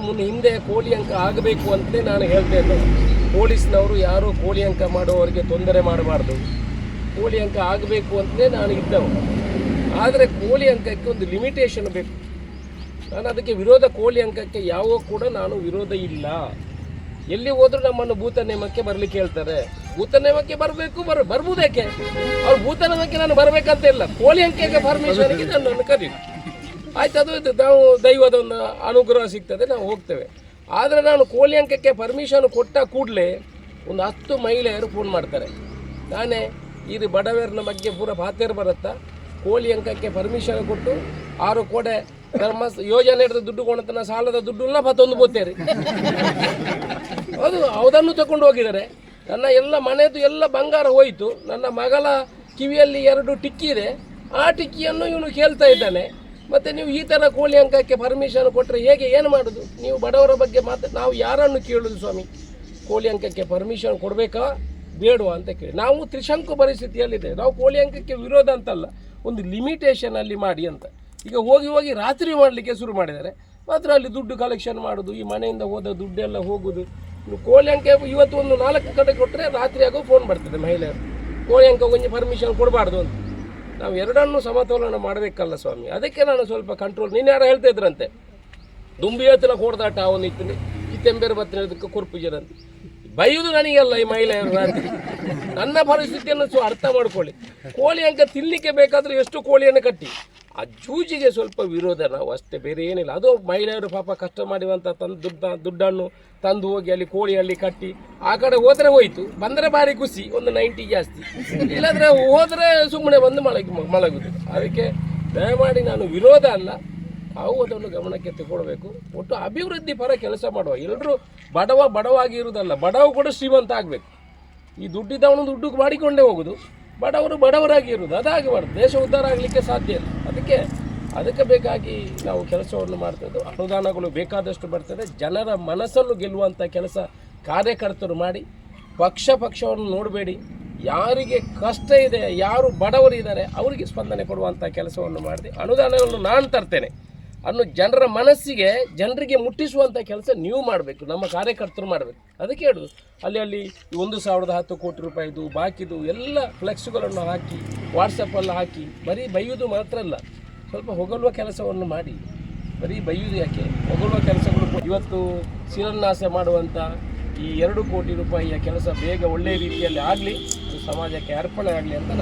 ಹಿಂದೆ ಕೋಳಿ ಅಂಕ ಆಗಬೇಕು ಅಂತಲೇ ನಾನು ಹೇಳ್ತೇನೆ ಪೊಲೀಸ್ನವರು ಯಾರು ಕೋಳಿ ಅಂಕ ಮಾಡುವವರಿಗೆ ತೊಂದರೆ ಮಾಡಬಾರ್ದು. ಕೋಳಿ ಅಂಕ ಆಗಬೇಕು ಅಂತಲೇ ನಾನು ಇದ್ದವು. ಆದರೆ ಕೋಳಿ ಅಂಕಕ್ಕೆ ಒಂದು ಲಿಮಿಟೇಷನ್ ಬೇಕು. ನಾನು ಅದಕ್ಕೆ ವಿರೋಧ ಕೋಳಿ ಅಂಕಕ್ಕೆ ಯಾವ ಕೂಡ ನಾನು ವಿರೋಧ ಇಲ್ಲ. ಎಲ್ಲಿ ಹೋದರೂ ನಮ್ಮನ್ನು ಭೂತ ನೇಮಕ್ಕೆ ಬರಲಿಕ್ಕೆ ಹೇಳ್ತಾರೆ. ಭೂತ ನೇಮಕ್ಕೆ ಬರಬೇಕು, ಬರ, ಬರ್ಬೋದೇಕೆ? ಅವ್ರು ಭೂತ ನೇಮಕ್ಕೆ ನಾನು ಬರಬೇಕಂತ ಇಲ್ಲ. ಕೋಳಿ ಅಂಕಕ್ಕೆ ಪರ್ಮಿಷನ್ಗೆ ನನ್ನನ್ನು ಕರೀರಿ. ಆಯ್ತು, ಅದು ನಾವು ದೈವದ ಒಂದು ಅನುಗ್ರಹ ಸಿಗ್ತದೆ, ನಾವು ಹೋಗ್ತೇವೆ. ಆದರೆ ನಾನು ಕೋಳಿ ಅಂಕಕ್ಕೆ ಪರ್ಮಿಷನ್ ಕೊಟ್ಟ ಕೂಡಲೇ ಒಂದು ಹತ್ತು ಮಹಿಳೆಯರು ಫೋನ್ ಮಾಡ್ತಾರೆ. ನಾನೇ, ಇದು ಬಡವರನ ಬಗ್ಗೆ ಪೂರ ಪಾತೇರು ಬರುತ್ತಾ? ಕೋಳಿ ಅಂಕಕ್ಕೆ ಪರ್ಮಿಷನ್ ಕೊಟ್ಟು ಆರು ಕೋಡೆ ಧರ್ಮ ಯೋಜನೆ ಹಿಡಿದು ದುಡ್ಡು ಕೊಣತನ ಸಾಲದ ದುಡ್ಡನ್ನ ಮತ್ತೊಂದು ಬೋತೇರಿ. ಅದು ಅದನ್ನು ತಗೊಂಡು ಹೋಗಿದ್ದಾರೆ. ನನ್ನ ಎಲ್ಲ ಮನೆಯದು ಎಲ್ಲ ಬಂಗಾರ ಹೋಯಿತು. ನನ್ನ ಮಗಳ ಕಿವಿಯಲ್ಲಿ ಎರಡು ಟಿಕ್ಕಿ ಇದೆ. ಆ ಟಿಕ್ಕಿಯನ್ನು ಇವನು ಕೇಳ್ತಾ ಇದ್ದಾನೆ. ಮತ್ತೆ ನೀವು ಈ ಥರ ಕೋಳಿ ಅಂಕಕ್ಕೆ ಪರ್ಮಿಷನ್ ಕೊಟ್ಟರೆ ಹೇಗೆ, ಏನು ಮಾಡೋದು? ನೀವು ಬಡವರ ಬಗ್ಗೆ ಮಾತ್ರ, ನಾವು ಯಾರನ್ನು ಕೇಳೋದು ಸ್ವಾಮಿ? ಕೋಳಿ ಅಂಕಕ್ಕೆ ಪರ್ಮಿಷನ್ ಕೊಡಬೇಕಾ? ಬೇಡವಾ ಅಂತ ಕೇಳಿ. ನಾವು ತ್ರಿಶಂಕು ಪರಿಸ್ಥಿತಿಯಲ್ಲಿದೆ. ನಾವು ಕೋಳಿ ಅಂಕಕ್ಕೆ ವಿರೋಧ ಅಂತಲ್ಲ, ಒಂದು ಲಿಮಿಟೇಷನ್ ಅಲ್ಲಿ ಮಾಡಿ ಅಂತ. ಈಗ ಹೋಗಿ ಹೋಗಿ ರಾತ್ರಿ ಮಾಡಲಿಕ್ಕೆ ಶುರು ಮಾಡಿದ್ದಾರೆ. ಮಾತ್ರ ಅಲ್ಲಿ ದುಡ್ಡು ಕಲೆಕ್ಷನ್ ಮಾಡೋದು, ಈ ಮನೆಯಿಂದ ಹೋದ ದುಡ್ಡೆಲ್ಲ ಹೋಗೋದು. ಕೋಳಿ ಅಂಕ ಇವತ್ತು ಒಂದು ನಾಲ್ಕು ಕಡೆ ಕೊಟ್ಟರೆ ರಾತ್ರಿ ಫೋನ್ ಬರ್ತದೆ ಮಹಿಳೆಯರು. ಕೋಳಿ ಅಂಕ ಒಂಜಿ ಪರ್ಮಿಷನ್ ಕೊಡಬಾರ್ದು ಅಂತ. ನಾವು ಎರಡನ್ನೂ ಸಮತೋಲನ ಮಾಡಬೇಕಲ್ಲ ಸ್ವಾಮಿ. ಅದಕ್ಕೆ ನಾನು ಸ್ವಲ್ಪ ಕಂಟ್ರೋಲ್ ನೀನು ಯಾರು ಹೇಳ್ತಾ ಇದ್ರಂತೆ. ದುಂಬಿ ಹತ್ತಿರ ಕೋಡ್ದಾಟ ಅವನು ಇತ್ತು ಇತ್ತೆಂಬೇರು ಬತ್ತಿನದಕ್ಕೆ ಕೊರ್ಪುಜರಂತ ಬೈಯುವುದು ಅಲ್ಲ ಈ ಮಹಿಳೆಯರು ರಾತ್ರಿ. ನನ್ನ ಪರಿಸ್ಥಿತಿಯನ್ನು ಅರ್ಥ ಮಾಡ್ಕೊಳ್ಳಿ. ಕೋಳಿ ಅಂಕ ತಿನ್ನಲಿಕ್ಕೆ ಬೇಕಾದರೂ ಎಷ್ಟು ಕೋಳಿಯನ್ನು ಕಟ್ಟಿ? ಆ ಜೂಜಿಗೆ ಸ್ವಲ್ಪ ವಿರೋಧ ನಾವು ಅಷ್ಟೇ, ಬೇರೆ ಏನಿಲ್ಲ. ಅದು ಮಹಿಳೆಯರು ಪಾಪ ಕಷ್ಟ ಮಾಡಿವಂಥ ತಂದು ದುಡ್ಡ, ದುಡ್ಡನ್ನು ತಂದು ಹೋಗಿ ಅಲ್ಲಿ ಕೋಳಿ ಅಲ್ಲಿ ಕಟ್ಟಿ ಆ ಕಡೆ ಹೋದರೆ ಹೋಯಿತು. ಬಂದರೆ ಭಾರಿ ಖುಷಿ, ಒಂದು ನೈಂಟಿ ಜಾಸ್ತಿ. ಇಲ್ಲಾಂದರೆ ಹೋದರೆ ಸುಮ್ಮನೆ ಬಂದು ಮಲಗಿ, ಮಲಗುದು. ಅದಕ್ಕೆ ದಯಮಾಡಿ ನಾನು ವಿರೋಧ ಅಲ್ಲ. ನಾವು ಅದನ್ನು ಗಮನಕ್ಕೆ ತಗೊಳ್ಬೇಕು ಒಟ್ಟು ಅಭಿವೃದ್ಧಿ ಪರ ಕೆಲಸ ಮಾಡುವ. ಎಲ್ಲರೂ ಬಡವ ಬಡವಾಗಿ ಇರುವುದಲ್ಲ ಬಡವ ಕೂಡ ಶ್ರೀಮಂತ ಆಗಬೇಕು. ಈ ದುಡ್ಡಿದ್ದವನು ದುಡ್ಡು ಮಾಡಿಕೊಂಡೇ ಹೋಗೋದು. ಬಡವರು ಬಡವರಾಗಿ ಇರುವುದು ಅದಾಗಬಾರ್ದು. ದೇಶ ಉದ್ಧಾರ ಆಗಲಿಕ್ಕೆ ಸಾಧ್ಯ ಇಲ್ಲ. ಅದಕ್ಕೆ ಅದಕ್ಕೆ ಬೇಕಾಗಿ ನಾವು ಕೆಲಸವನ್ನು ಮಾಡ್ತಿದ್ದು ಅನುದಾನಗಳು ಬೇಕಾದಷ್ಟು ಬರ್ತದೆ. ಜನರ ಮನಸ್ಸನ್ನು ಗೆಲ್ಲುವಂಥ ಕೆಲಸ ಕಾರ್ಯಕರ್ತರು ಮಾಡಿ. ಪಕ್ಷ ಪಕ್ಷವನ್ನು ನೋಡಬೇಡಿ. ಯಾರಿಗೆ ಕಷ್ಟ ಇದೆ, ಯಾರು ಬಡವರು ಇದ್ದಾರೆ ಅವರಿಗೆ ಸ್ಪಂದನೆ ಕೊಡುವಂಥ ಕೆಲಸವನ್ನು ಮಾಡಿದೆ ಅನುದಾನವನ್ನು ನಾನು ತರ್ತೇನೆ. ಅನ್ನು ಜನರ ಮನಸ್ಸಿಗೆ ಜನರಿಗೆ ಮುಟ್ಟಿಸುವಂಥ ಕೆಲಸ ನೀವು ಮಾಡಬೇಕು, ನಮ್ಮ ಕಾರ್ಯಕರ್ತರು ಮಾಡಬೇಕು. ಅದಕ್ಕೆ ಹೇಳುದು, ಅಲ್ಲಿ ಅಲ್ಲಿ ಒಂದು ಸಾವಿರದ ಹತ್ತು ಕೋಟಿ ರೂಪಾಯಿದು, ಬಾಕಿದು ಎಲ್ಲ ಫ್ಲೆಕ್ಸ್ಗಳನ್ನು ಹಾಕಿ ವಾಟ್ಸಪ್ಪಲ್ಲಿ ಹಾಕಿ, ಬರೀ ಬೈಯುವುದು ಮಾತ್ರ ಅಲ್ಲ, ಸ್ವಲ್ಪ ಹೊಗಳುವ ಕೆಲಸವನ್ನು ಮಾಡಿ. ಬರೀ ಬೈಯುವುದು ಯಾಕೆ? ಹೊಗಳುವ ಕೆಲಸಗಳು ಇವತ್ತು ಶಿಲಾನ್ಯಾಸ ಮಾಡುವಂಥ ಈ ಎರಡು ಕೋಟಿ ರೂಪಾಯಿಯ ಕೆಲಸ ಬೇಗ ಒಳ್ಳೆಯ ರೀತಿಯಲ್ಲಿ ಆಗಲಿ ಸಮಾಜಕ್ಕೆ ಅರ್ಪಣೆ ಆಗಲಿ ಅಂತ